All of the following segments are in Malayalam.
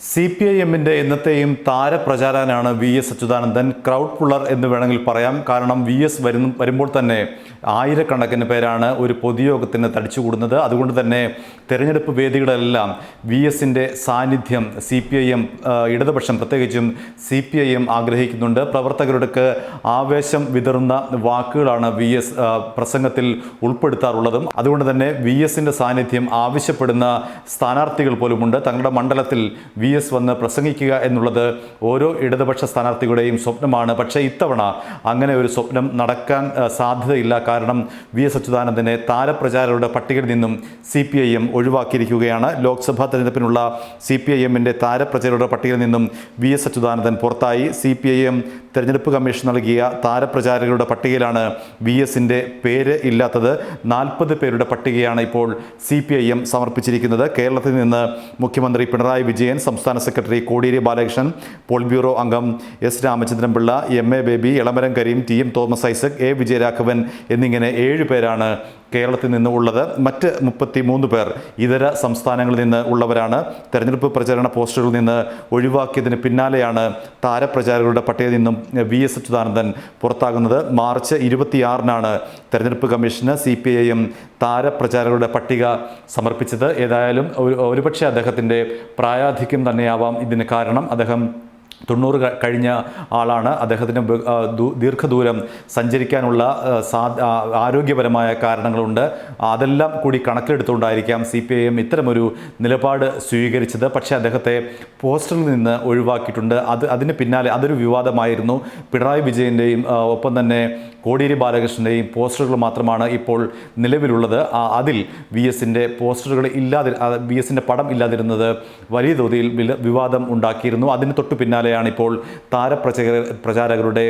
സി പി ഐ എമ്മിന്റെ ഇന്നത്തെയും താരപ്രചാരകനാണ് V S Achuthanandan. Crowd puller എന്ന് വേണമെങ്കിൽ പറയാം. കാരണം വി എസ് വരുന്ന വരുമ്പോൾ തന്നെ ആയിരക്കണക്കിന് പേരാണ് ഒരു പൊതുയോഗത്തിന് തടിച്ചുകൂടുന്നത്. അതുകൊണ്ട് തന്നെ തെരഞ്ഞെടുപ്പ് വേദികളെല്ലാം വി എസിന്റെ സാന്നിധ്യം സി പി ഐ എം ഇടതുപക്ഷം പ്രത്യേകിച്ചും സി പി ഐ എം ആഗ്രഹിക്കുന്നുണ്ട്. പ്രവർത്തകരുടെക്ക് ആവേശം വിതറുന്ന വാക്കുകളാണ് വി എസ് പ്രസംഗത്തിൽ ഉൾപ്പെടുത്താറുള്ളതും. അതുകൊണ്ട് തന്നെ വി എസിന്റെ സാന്നിധ്യം ആവശ്യപ്പെടുന്ന സ്ഥാനാർത്ഥികൾ പോലുമുണ്ട്. തങ്ങളുടെ മണ്ഡലത്തിൽ വി എസ് വന്ന് പ്രസംഗിക്കുക എന്നുള്ളത് ഓരോ ഇടതുപക്ഷ സ്ഥാനാർത്ഥികളുടെയും സ്വപ്നമാണ്. പക്ഷേ ഇത്തവണ അങ്ങനെ ഒരു സ്വപ്നം നടക്കാൻ സാധ്യതയില്ല. കാരണം വി എസ് അച്യുതാനന്ദനെ താരപ്രചാരകരുടെ പട്ടികയിൽ നിന്നും സി പി ഐ എം ഒഴിവാക്കിയിരിക്കുകയാണ്. ലോക്സഭാ തെരഞ്ഞെടുപ്പിനുള്ള സി പി ഐ എമ്മിന്റെ താരപ്രചാരകരുടെ പട്ടികയിൽ നിന്നും വി എസ് അച്യുതാനന്ദൻ പുറത്തായി. സി പി ഐ എം തെരഞ്ഞെടുപ്പ് കമ്മീഷൻ നൽകിയ താരപ്രചാരകരുടെ പട്ടികയിലാണ് വി എസിന്റെ പേര് ഇല്ലാത്തത്. നാൽപ്പത് പേരുടെ പട്ടികയാണ് ഇപ്പോൾ സി പി ഐ എം സമർപ്പിച്ചിരിക്കുന്നത്. കേരളത്തിൽ നിന്ന് മുഖ്യമന്ത്രി പിണറായി വിജയൻ സംസ്ഥാന secretary Kodiyeri Balakrishnan Paul bureau അംഗം S Ramachandran Pillai M A Baby Elamaram Kareem T M Thomas Isaac A Vijayaraghavan എന്നിങ്ങനെ ഏഴ് പേരാണ് കേരളത്തിൽ നിന്ന് ഉള്ളത് മറ്റ് മുപ്പത്തി മൂന്ന് പേർ ഇതര സംസ്ഥാനങ്ങളിൽ നിന്ന് ഉള്ളവരാണ്. തെരഞ്ഞെടുപ്പ് പ്രചാരണ പോസ്റ്ററുകളിൽ നിന്ന് ഒഴിവാക്കിയതിന് പിന്നാലെയാണ് താരപ്രചാരകരുടെ പട്ടികയിൽ നിന്നും വി എസ് അച്യുതാനന്ദൻ പുറത്താകുന്നത്. മാർച്ച് ഇരുപത്തിയാറിനാണ് തെരഞ്ഞെടുപ്പ് കമ്മീഷന് സി പി ഐയും താരപ്രചാരകരുടെ പട്ടിക സമർപ്പിച്ചത്. ഏതായാലും ഒരു ഒരുപക്ഷെ അദ്ദേഹത്തിന്റെ പ്രായാധിക്യം തന്നെയാവാം ഇതിന് കാരണം. അദ്ദേഹം തൊണ്ണൂറ് കഴിഞ്ഞ ആളാണ്. അദ്ദേഹത്തിന് ദീർഘദൂരം സഞ്ചരിക്കാനുള്ള സാ ആരോഗ്യപരമായ കാരണങ്ങളുണ്ട്. അതെല്ലാം കൂടി കണക്കിലെടുത്തുകൊണ്ടായിരിക്കാം സി പി ഐ എം ഇത്തരമൊരു നിലപാട് സ്വീകരിച്ചത്. പക്ഷേ അദ്ദേഹത്തെ പോസ്റ്ററിൽ നിന്ന് ഒഴിവാക്കിയിട്ടുണ്ട്. അത് അതിന് പിന്നാലെ അതൊരു വിവാദമായിരുന്നു. പിണറായി വിജയന്റെയും ഒപ്പം തന്നെ കോടിയേരി ബാലകൃഷ്ണന്റെയും പോസ്റ്ററുകൾ മാത്രമാണ് ഇപ്പോൾ നിലവിലുള്ളത്. അതിൽ വി എസിന്റെ പോസ്റ്ററുകൾ ഇല്ലാതി വി എസിന്റെ പടം ഇല്ലാതിരുന്നത് വലിയ തോതിൽ വിവാദം ഉണ്ടാക്കിയിരുന്നു. അതിന് തൊട്ടു പിന്നാലെയാണ് ഇപ്പോൾ താരപ്രചക പ്രചാരകരുടെ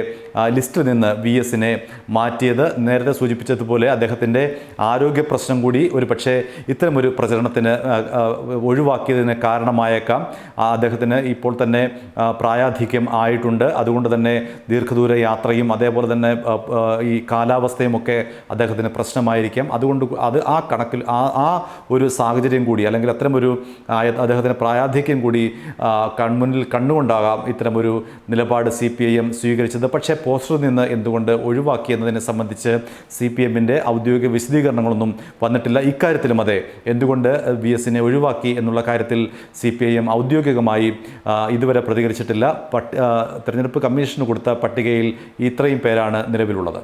ലിസ്റ്റിൽ നിന്ന് വി എസിനെ മാറ്റിയത്. നേരത്തെ സൂചിപ്പിച്ചതുപോലെ അദ്ദേഹത്തിന്റെ ആരോഗ്യ പ്രശ്നം കൂടി ഒരു പക്ഷേ ഇത്തരമൊരു പ്രചരണത്തിന് ഒഴിവാക്കിയതിന് കാരണമായേക്കാം. അദ്ദേഹത്തിന് ഇപ്പോൾ തന്നെ പ്രായാധിക്യം ആയിട്ടുണ്ട്. അതുകൊണ്ട് തന്നെ ദീർഘദൂര യാത്രയും അതേപോലെ തന്നെ ഈ കാലാവസ്ഥയും ഒക്കെ അദ്ദേഹത്തിന് പ്രശ്നമായിരിക്കാം. അതുകൊണ്ട് അത് ആ കണക്കിൽ ആ ആ ഒരു സാഹചര്യം കൂടി അല്ലെങ്കിൽ അത്തരമൊരു അദ്ദേഹത്തിന് പ്രായാധിക്യം കൂടി കൺമുന്നിൽ കണ്ടുകൊണ്ടാകാം ഇത്തരമൊരു നിലപാട് സി പി ഐ എം സ്വീകരിച്ചത്. പക്ഷേ പോസ്റ്ററിൽ നിന്ന് എന്തുകൊണ്ട് ഒഴിവാക്കിയെന്നതിനെ സംബന്ധിച്ച് സി പി എമ്മിന്റെ ഔദ്യോഗിക വിശദീകരണങ്ങളൊന്നും വന്നിട്ടില്ല. ഇക്കാര്യത്തിലും അതെ എന്തുകൊണ്ട് വി എസിനെ ഒഴിവാക്കി എന്നുള്ള കാര്യത്തിൽ സി പി ഐ എം ഔദ്യോഗികമായി ഇതുവരെ പ്രതികരിച്ചിട്ടില്ല. പട്ട് തെരഞ്ഞെടുപ്പ് കമ്മീഷന് കൊടുത്ത പട്ടികയിൽ ഇത്രയും പേരാണ് നിലവിലുള്ളത്.